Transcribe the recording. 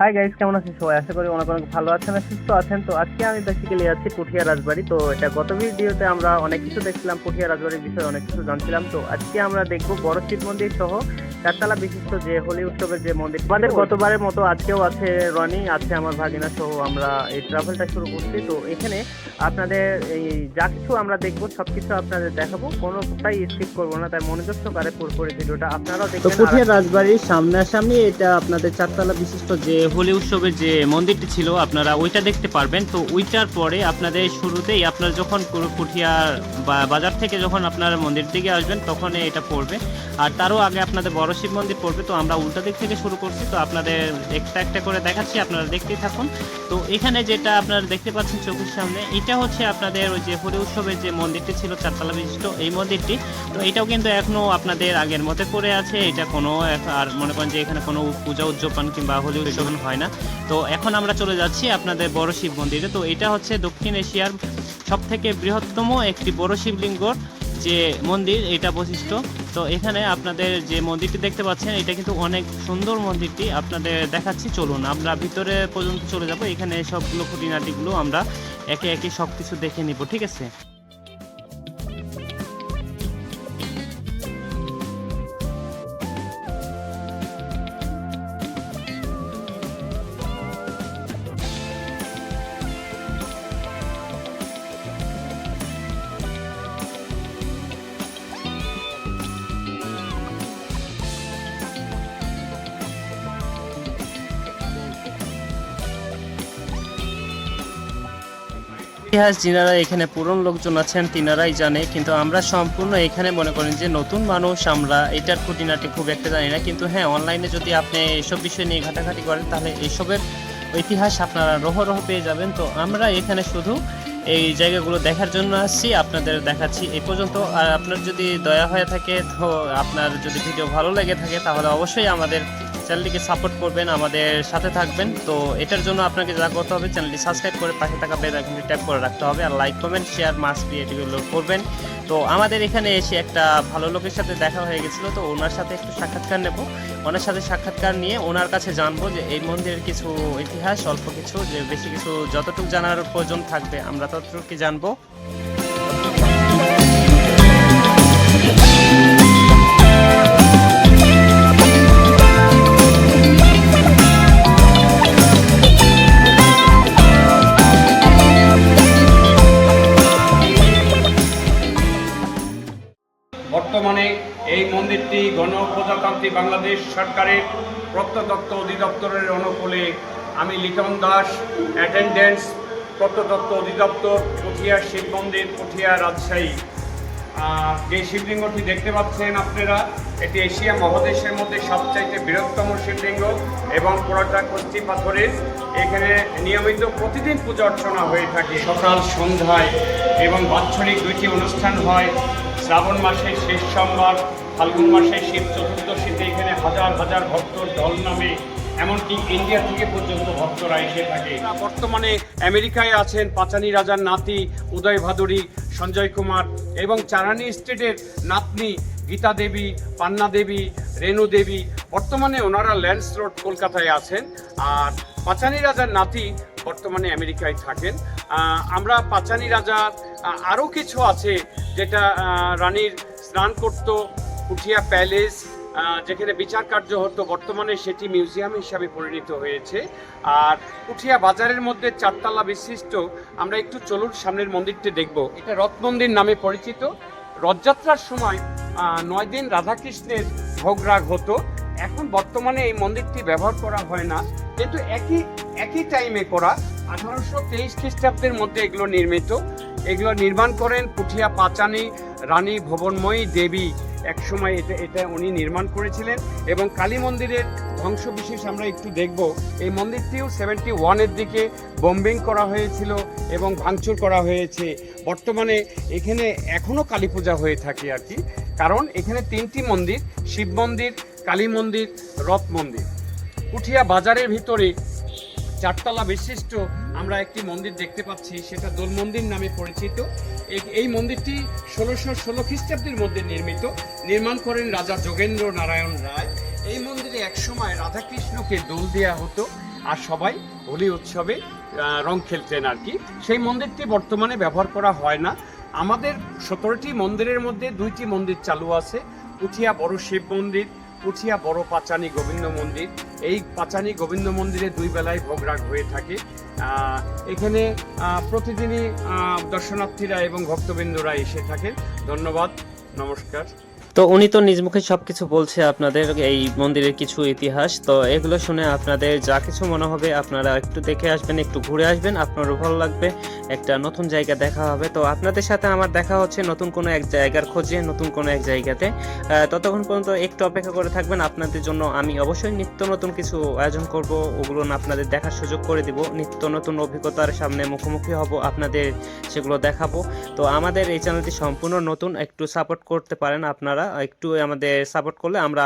Hi guys কেমন আছেন সবাই? আশা করি অনেক অনেক ভালো আছেন সুস্থ আছেন। তো আজকে আমি বেসিক্যালি আছি পুঠিয়া রাজবাড়ি। তো এটা গত ভিডিওতে আমরা অনেক কিছু দেখছিলাম পুঠিয়া রাজবাড়ির বিষয়ে অনেক কিছু জানছিলাম। তো আজকে আমরা দেখব বড় শিব মন্দির সহ চারতলা বিশিষ্ট যে হোলি উৎসবের যে মন্দির আমাদের গতবারের মতো আজকেও আছে রনি আছে আমার ভাগিনা সহ আমরা এই ট্রাভেলটা শুরু করছি। তো এখানে আপনাদের এই যা কিছু আমরা দেখব, সবকিছু আপনাদের দেখাবো। কোনোটাই স্কিপ করব না, তাই মনোযোগ সহকারে পুরোপুরি ভিডিওটা আপনারাও দেখবেন। পুঠিয়া রাজবাড়ির সামনাসামনি এটা আপনাদের চারতলা বিশিষ্ট যে হোলি উৎসবের যে মন্দিরটি ছিল, আপনারা ওইটা দেখতে পারবেন। তো ওইটার পরে আপনাদের শুরুতেই আপনার যখন পুঠিয়া বাজার থেকে যখন আপনারা মন্দির দিকে আসবেন তখন এটা পড়বে। আর তারও আগে আপনাদের বড় শিব মন্দির পড়বে, তো আমরা উল্টা দিক থেকে শুরু করছি, তো আপনাদের একটা একটা করে দেখাচ্ছি, আপনারা দেখতেই থাকুন। তো এখানে যেটা আপনারা দেখতে পাচ্ছেন চোখের সামনে, এটা হচ্ছে আপনাদের ওই যে হোলি উৎসবের যে মন্দিরটি ছিল, চারতলা বিশিষ্ট এই মন্দিরটি। তো এটাও কিন্তু এখনও আপনাদের আগের মতে করে আছে, এটা কোনো আর মনে করেন যে এখানে কোনো পূজা উদযাপন কিংবা হোলি উদযাপন হয় না। তো এখন আমরা চলে যাচ্ছি আপনাদের বড় শিব মন্দিরে, তো এটা হচ্ছে দক্ষিণ এশিয়ার সব থেকে বৃহত্তম একটি বড় শিবলিঙ্গর যে মন্দির, এটা বৈশিষ্ট্য। তো এখানে আপনাদের যে মন্দিরটি দেখতে পাচ্ছেন, এটা কিন্তু অনেক সুন্দর মন্দিরটি আপনাদের দেখাচ্ছি। চলুন, আমরা ভিতরে পর্যন্ত চলে যাব। এখানে সবগুলো খুঁটিনাটিগুলো আমরা একে একে সব কিছু দেখে নিব, ঠিক আছে? ইতিহাস যিনারা এখানে পুরনো লোকজন আছেন, তিনারাই জানে, কিন্তু আমরা সম্পূর্ণ এখানে মনে করেন যে নতুন মানুষ, আমরা এটার খুঁটিনাটি খুব একটা জানি না। কিন্তু হ্যাঁ অনলাইনে যদি আপনি এসব বিষয় নিয়ে ঘাটাঘাটি করেন, তাহলে এসবের ইতিহাস আপনারা রহ রহ পেয়ে যাবেন। তো আমরা এখানে শুধু এই জায়গাগুলো দেখার জন্য আসছি, আপনাদের দেখাচ্ছি এ পর্যন্ত। আর আপনার যদি দয়া হয়ে থাকে, তো আপনার যদি ভিডিও ভালো লেগে থাকে, তাহলে অবশ্যই আমাদের চ্যানেলটিকে সাপোর্ট করবেন, আমাদের সাথে থাকবেন। তো এটার জন্য আপনাকে যা করতে হবে, চ্যানেলটি সাবস্ক্রাইব করে পাশে থাকা বেল আইকনটি ট্যাপ করে রাখতে হবে আর like comment share must be এটিগুলো করবেন। তো আমাদের এখানে এসে একটা ভালো লোকের সাথে দেখা হয়ে গেছিল, তো ওনার সাথে একটু সাক্ষাৎকার নেব। ওনার সাথে সাক্ষাৎকার নিয়ে ওনার কাছে জানব যে এই মন্দিরের কিছু ইতিহাস, অল্প কিছু, যে বেশি কিছু যতটুকু জানার প্রয়োজন থাকবে আমরা ততটুকু জানব। মন্দিরটি গণপ্রজাতন্ত্রী বাংলাদেশ সরকারের প্রত্নতত্ত্ব অধিদপ্তরের অনুকূলে আমি লিটন দাস অ্যাটেন্ডেন্স প্রত্নতত্ত্ব অধিদপ্তর, পুঠিয়া শিব মন্দির, পুঠিয়া রাজশাহী। যে শিবলিঙ্গটি দেখতে পাচ্ছেন আপনারা, এটি এশিয়া মহাদেশের মধ্যে সবচাইতে বৃহত্তম শিবলিঙ্গ এবং পুরোটা কচ্চি পাথরের এখানে নিয়মিত প্রতিদিন পূজা অর্চনা হয়ে থাকে। সকাল সন্ধ্যায় এবং বাৎসরিক দুইটি অনুষ্ঠান হয়। শ্রাবণ মাসের শেষ সোমবার ফাল্গুন মাসের শিব চতুর্দশীতে এখানে হাজার হাজার ভক্তর দল নামে, এমনকি ইন্ডিয়া থেকে পর্যন্ত ভক্তরা এসে থাকে। বর্তমানে আমেরিকায় আছেন পাঁচানি রাজার নাতি উদয় ভাদুরী, সঞ্জয় কুমার এবং চারানি স্টেটের নাতনি গীতা দেবী, পান্না দেবী, রেণু দেবী। বর্তমানে ওনারা ল্যান্ডস রোড কলকাতায় আছেন আর পাঁচানি রাজার নাতি বর্তমানে আমেরিকায় থাকেন। আমরা পাঁচানি রাজার আরও কিছু আছে যেটা রানীর স্নান করতো পুঠিয়া প্যালেস যেখানে বিচার কার্য হতো, বর্তমানে সেটি মিউজিয়াম হিসাবে পরিণত হয়েছে। আর পুঠিয়া বাজারের মধ্যে চারতলা বিশিষ্ট, আমরা একটু চলুন সামনের মন্দিরটি দেখব। এটা রথ মন্দির নামে পরিচিত। রথযাত্রার সময় নয় দিন রাধাকৃষ্ণের ভোগরাগ হতো। এখন বর্তমানে এই মন্দিরটি ব্যবহার করা হয় না। কিন্তু একই একই টাইমে করা, আঠারোশো তেইশ খ্রিস্টাব্দের মধ্যে এগুলো নির্মিত। এগুলো নির্মাণ করেন পুঠিয়া পাচানি রানী ভবনময়ী দেবী একসময় এটা এটা উনি নির্মাণ করেছিলেন এবং কালী মন্দিরের ধ্বংসবিশেষ আমরা একটু দেখব। এই মন্দিরটিও সেভেন্টি ওয়ানের দিকে বম্বিং করা হয়েছিল এবং ভাঙচুর করা হয়েছে। বর্তমানে এখানে এখনও কালী পূজা হয়ে থাকে আর কি। কারণ এখানে তিনটি মন্দির, শিব মন্দির, কালী মন্দির, রথ মন্দির। পুঠিয়া বাজারের ভিতরে চারতলা বিশিষ্ট আমরা একটি মন্দির দেখতে পাচ্ছি, সেটা দোল মন্দির নামে পরিচিত। এই- মন্দিরটি ষোলোশো ষোলো খ্রিস্টাব্দের মধ্যে নির্মিত, নির্মাণ করেন রাজা যোগেন্দ্র নারায়ণ রায়। এই মন্দিরে একসময় রাধাকৃষ্ণকে দোল দেওয়া হতো আর সবাই হোলি উৎসবে রং খেলতেন আর কি। সেই মন্দিরটি বর্তমানে ব্যবহার করা হয় না। আমাদের সতেরোটি মন্দিরের মধ্যে দুইটি মন্দির চালু আছে, পুঠিয়া বড় শিব মন্দির পুঠিয়া বড় পাচানি গোবিন্দ মন্দির। এই পাচানি গোবিন্দ মন্দিরে দুই বেলায় ভোগ রাগ হয়ে থাকে। এখানে প্রতিদিনই দর্শনার্থীরা এবং ভক্তবৃন্দরা এসে থাকে ধন্যবাদ, নমস্কার। তো উনি তো নিজ মুখে সবকিছু বলছে আপনাদের এই মন্দিরের কিছু ইতিহাস। তো এগুলো শুনে আপনাদের যা কিছু মনে হবে আপনারা একটু দেখে আসবেন, একটু ঘুরে আসবেন। আপনারও ভালো লাগবে। একটা নতুন জায়গা দেখা হবে। তো আপনাদের সাথে আমার দেখা হচ্ছে নতুন কোনো এক জায়গার খোঁজে, নতুন কোনো এক জায়গাতে। ততক্ষণ পর্যন্ত একটু অপেক্ষা করে থাকবেন। আপনাদের জন্য আমি অবশ্যই নিত্য নতুন কিছু আয়োজন করব। ওগুলো আপনাদের দেখার সুযোগ করে দিব। নিত্য নতুন অভিজ্ঞতার সামনে মুখোমুখি হব আপনাদের, সেগুলো দেখাবো। তো আমাদের এই চ্যানেলটি সম্পূর্ণ নতুন। একটু সাপোর্ট করতে পারেন আপনারা। একটু আমাদের সাপোর্ট করলে আমরা